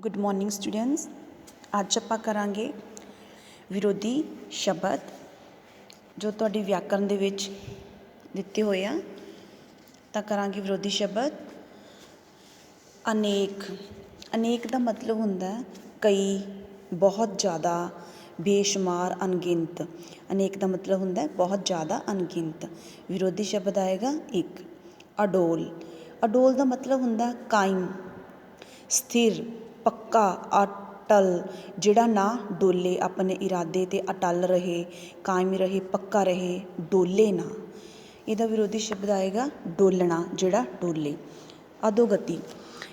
Good morning students ਅੱਜ ਆਪਾਂ ਕਰਾਂਗੇ ਵਿਰੋਧੀ ਸ਼ਬਦ, ਜੋ ਤੁਹਾਡੀ ਵਿਆਕਰਣ ਦੇ ਵਿੱਚ ਦਿੱਤੇ ਹੋਏ ਆ। ਤਾਂ ਕਰਾਂਗੇ ਵਿਰੋਧੀ ਸ਼ਬਦ, ਅਨੇਕ। ਅਨੇਕ ਦਾ ਮਤਲਬ ਹੁੰਦਾ ਹੈ ਕਈ, ਬਹੁਤ ਜ਼ਿਆਦਾ, ਬੇਸ਼ੁਮਾਰ, ਅਣਗਿਣਤ। ਅਨੇਕ ਦਾ ਮਤਲਬ ਹੁੰਦਾ ਹੈ ਬਹੁਤ ਜ਼ਿਆਦਾ, ਅਣਗਿਣਤ। ਵਿਰੋਧੀ ਸ਼ਬਦ ਆਏਗਾ ਇੱਕ, ਅਡੋਲ। ਅਡੋਲ ਦਾ ਮਤਲਬ ਹੁੰਦਾ ਕਾਇਮ, ਸਥਿਰ। ਪੱਕਾ ਅਟਲ, ਜਿਹੜਾ ਨਾ ਡੋਲੇ ਆਪਣੇ ਇਰਾਦੇ ਤੇ ਅਟੱਲ ਰਹੇ, ਕਾਇਮ ਰਹੇ, ਪੱਕਾ ਰਹੇ, ਡੋਲੇ ਨਾ। ਇਹਦਾ ਵਿਰੋਧੀ ਸ਼ਬਦ ਆਏਗਾ ਡੋਲਣਾ, ਜਿਹੜਾ ਡੋਲੇ। ਅਦੋਗਤੀ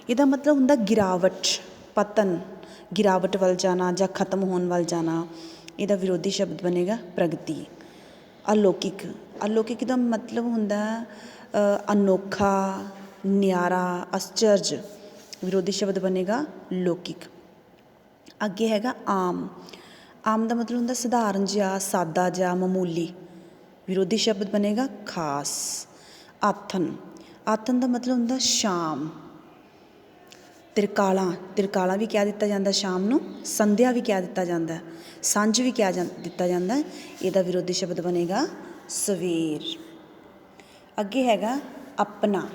ਇਹਦਾ ਮਤਲਬ ਹੁੰਦਾ ਗਿਰਾਵਟ, ਪਤਨ। ਗਿਰਾਵਟ ਵੱਲ ਜਾਣਾ ਜਾਂ ਖਤਮ ਹੋਣ ਵੱਲ ਜਾਣਾ, ਇਹਦਾ ਵਿਰੋਧੀ ਸ਼ਬਦ ਬਣੇਗਾ ਪ੍ਰਗਤੀ। ਅਲੌਕਿਕ। ਅਲੌਕਿਕ ਦਾ ਮਤਲਬ ਹੁੰਦਾ ਅਨੋਖਾ, ਨਿਆਰਾ, ਅਸਚਰਜ। ਵਿਰੋਧੀ ਸ਼ਬਦ ਬਣੇਗਾ ਲੌਕਿਕ। ਅੱਗੇ ਹੈਗਾ ਆਮ। ਆਮ ਦਾ ਮਤਲਬ ਹੁੰਦਾ ਸਧਾਰਨ ਜਿਹਾ, ਸਾਦਾ ਜਿਹਾ, ਮਾਮੂਲੀ। ਵਿਰੋਧੀ ਸ਼ਬਦ ਬਣੇਗਾ ਖਾਸ। ਆਥਨ। ਆਥਨ ਦਾ ਮਤਲਬ ਹੁੰਦਾ ਸ਼ਾਮ। ਤਿਰਕਾਲਾ। ਤਿਰਕਾਲਾ ਵੀ ਕਹਿ ਦਿੱਤਾ ਜਾਂਦਾ ਸ਼ਾਮ ਨੂੰ, ਸੰਧਿਆ ਵੀ ਕਹਿ ਦਿੱਤਾ ਜਾਂਦਾ। ਸਾਂਝ ਵੀ ਕਿਹਾ ਜਾਂ, ਦਿੱਤਾ ਜਾਂਦਾ। ਇਹਦਾ ਵਿਰੋਧੀ ਸ਼ਬਦ ਬਣੇਗਾ ਸਵੇਰ। ਅੱਗੇ ਹੈਗਾ ਆਪਣਾ।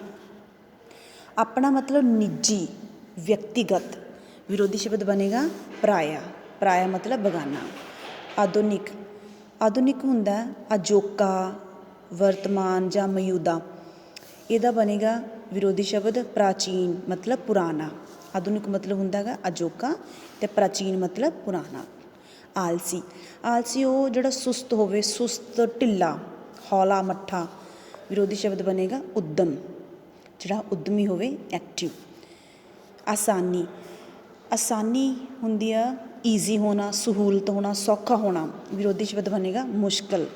ਆਪਣਾ ਮਤਲਬ ਨਿੱਜੀ, ਵਿਅਕਤੀਗਤ ਵਿਰੋਧੀ ਸ਼ਬਦ ਬਣੇਗਾ ਪਰਾਇਆ। ਪਰਾਇਆ ਮਤਲਬ ਬਗਾਨਾ। ਆਧੁਨਿਕ। ਆਧੁਨਿਕ ਹੁੰਦਾ ਅਜੋਕਾ, ਵਰਤਮਾਨ ਜਾਂ ਮੌਜੂਦਾ। ਇਹਦਾ ਬਣੇਗਾ ਵਿਰੋਧੀ ਸ਼ਬਦ ਪ੍ਰਾਚੀਨ ਮਤਲਬ ਪੁਰਾਣਾ। ਆਧੁਨਿਕ ਮਤਲਬ ਹੁੰਦਾ ਹੈਗਾ ਅਜੋਕਾ ਤੇ ਪ੍ਰਾਚੀਨ ਮਤਲਬ ਪੁਰਾਣਾ। ਆਲਸੀ। ਆਲਸੀ ਉਹ ਜਿਹੜਾ ਸੁਸਤ ਹੋਵੇ, ਸੁਸਤ ਢਿੱਲਾ, ਹੌਲਾ ਮੱਠਾ ਵਿਰੋਧੀ ਸ਼ਬਦ ਬਣੇਗਾ ਉਦਮ। ਜਿਹੜਾ ਉੱਦਮੀ ਹੋਵੇ ਐਕਟਿਵ ਆਸਾਨੀ। ਆਸਾਨੀ ਹੁੰਦੀ ਆ ਈਜ਼ੀ ਹੋਣਾ, ਸਹੂਲਤ ਹੋਣਾ, ਸੌਖਾ ਹੋਣਾ, ਵਿਰੋਧੀ ਸ਼ਬਦ ਬਣੇਗਾ ਮੁਸ਼ਕਲ।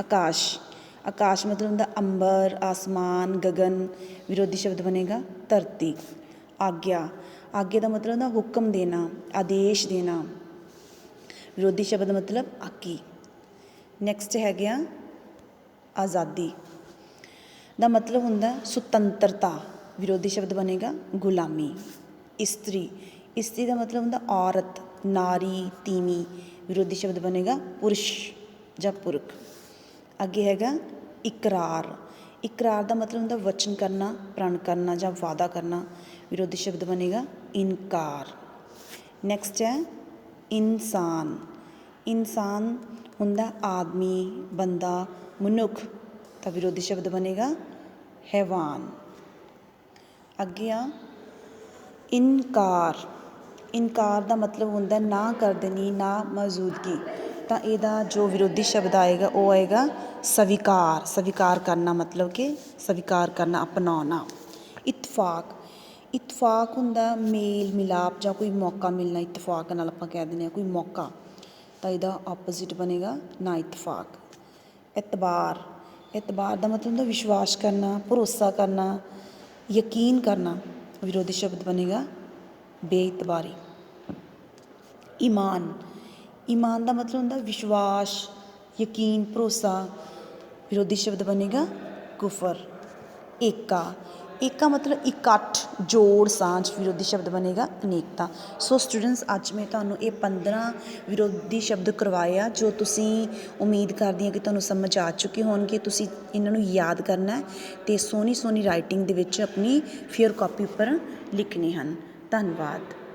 ਆਕਾਸ਼। ਆਕਾਸ਼ ਮਤਲਬ ਹੁੰਦਾ ਅੰਬਰ, ਆਸਮਾਨ ਗगन ਵਿਰੋਧੀ ਸ਼ਬਦ ਬਣੇਗਾ ਧਰਤੀ। ਆਗਿਆ। ਆਗੇ ਦਾ ਮਤਲਬ ਹੁੰਦਾ ਹੁਕਮ ਦੇਣਾ, ਆਦੇਸ਼ ਦੇਣਾ। ਵਿਰੋਧੀ ਸ਼ਬਦ ਮਤਲਬ ਆਕੀ। ਨੈਕਸਟ ਹੈਗੇ ਆਜ਼ਾਦੀ। ਦਾ ਮਤਲਬ ਹੁੰਦਾ ਸੁਤੰਤਰਤਾ, ਵਿਰੋਧੀ ਸ਼ਬਦ ਬਣੇਗਾ ਗੁਲਾਮੀ। ਇਸਤਰੀ ਇਸਤਰੀ ਦਾ ਮਤਲਬ ਹੁੰਦਾ ਔਰਤ, ਨਾਰੀ, ਤੀਵੀਂ, ਵਿਰੋਧੀ ਸ਼ਬਦ ਬਣੇਗਾ ਪੁਰਸ਼ ਜਾਂ ਪੁਰਖ। ਅੱਗੇ ਹੈਗਾ ਇਕਰਾਰ। ਇਕਰਾਰ ਦਾ ਮਤਲਬ ਹੁੰਦਾ ਵਚਨ ਕਰਨਾ, ਪ੍ਰਣ ਕਰਨਾ ਜਾਂ ਵਾਅਦਾ ਕਰਨਾ। ਵਿਰੋਧੀ ਸ਼ਬਦ ਬਣੇਗਾ ਇਨਕਾਰ। ਨੈਕਸਟ ਹੈ ਇਨਸਾਨ। ਇਨਸਾਨ ਹੁੰਦਾ ਆਦਮੀ, ਬੰਦਾ, ਮਨੁੱਖ। ਤਾਂ ਵਿਰੋਧੀ ਸ਼ਬਦ ਬਣੇਗਾ, ਹੈਵਾਨ। ਅੱਗੇ ਆ, ਇਨਕਾਰ। ਇਨਕਾਰ ਦਾ ਮਤਲਬ ਹੁੰਦਾ ਨਾ ਕਰ ਦੇਣੀ, ਨਾ ਮੌਜੂਦਗੀ। ਤਾਂ ਇਹਦਾ ਜੋ ਵਿਰੋਧੀ ਸ਼ਬਦ ਆਏਗਾ, ਉਹ ਆਏਗਾ ਸਵੀਕਾਰ। ਸਵੀਕਾਰ ਕਰਨਾ ਮਤਲਬ ਕਿ ਸਵੀਕਾਰ ਕਰਨਾ, ਅਪਣਾਉਣਾ। ਇਤਫਾਕ। ਇਤਫਾਕ ਹੁੰਦਾ ਮੇਲ ਮਿਲਾਪ ਜਾਂ ਕੋਈ ਮੌਕਾ ਮਿਲਣਾ, ਇਤਫਾਕ ਨਾਲ ਆਪਾਂ ਕਹਿ ਦਿੰਦੇ ਹਾਂ ਕੋਈ ਮੌਕਾ। ਤਾਂ ਇਹਦਾ ਆਪੋਜ਼ਿਟ ਬਣੇਗਾ ਨਾ ਇਤਫਾਕ। ਇਤਬਾਰ ਇਤਬਾਰ ਦਾ ਮਤਲਬ ਹੁੰਦਾ ਵਿਸ਼ਵਾਸ ਕਰਨਾ, ਭਰੋਸਾ ਕਰਨਾ, ਯਕੀਨ ਕਰਨਾ। ਵਿਰੋਧੀ ਸ਼ਬਦ ਬਣੇਗਾ ਬੇਇਤਬਾਰੀ। ਈਮਾਨ। ਈਮਾਨ ਦਾ ਮਤਲਬ ਹੁੰਦਾ ਵਿਸ਼ਵਾਸ, ਯਕੀਨ, ਭਰੋਸਾ। ਵਿਰੋਧੀ ਸ਼ਬਦ ਬਣੇਗਾ ਕੁਫਰ, ਏਕਾ। ਏਕਾ ਮਤਲਬ ਇਕੱਠ, ਜੋੜ, ਸਾਂਝ ਵਿਰੋਧੀ ਸ਼ਬਦ ਬਣੇਗਾ ਅਨੇਕਤਾ। ਸੋ ਸਟੂਡੈਂਟਸ ਅੱਜ ਮੈਂ ਤੁਹਾਨੂੰ ਇਹ 15 ਵਿਰੋਧੀ ਸ਼ਬਦ ਕਰਵਾਏ ਆ, ਜੋ ਤੁਸੀਂ ਉਮੀਦ ਕਰਦੀ ਹਾਂ ਕਿ ਤੁਹਾਨੂੰ ਸਮਝ ਆ ਚੁੱਕੇ ਹੋਣਗੇ। ਤੁਸੀਂ ਇਹਨਾਂ ਨੂੰ ਯਾਦ ਕਰਨਾ ਹੈ ਤੇ ਸੋਹਣੀ ਸੋਹਣੀ ਰਾਈਟਿੰਗ ਦੇ ਵਿੱਚ ਆਪਣੀ ਫੇਅਰ ਕਾਪੀ ਉੱਪਰ ਲਿਖਣੇ ਹਨ। ਧੰਨਵਾਦ।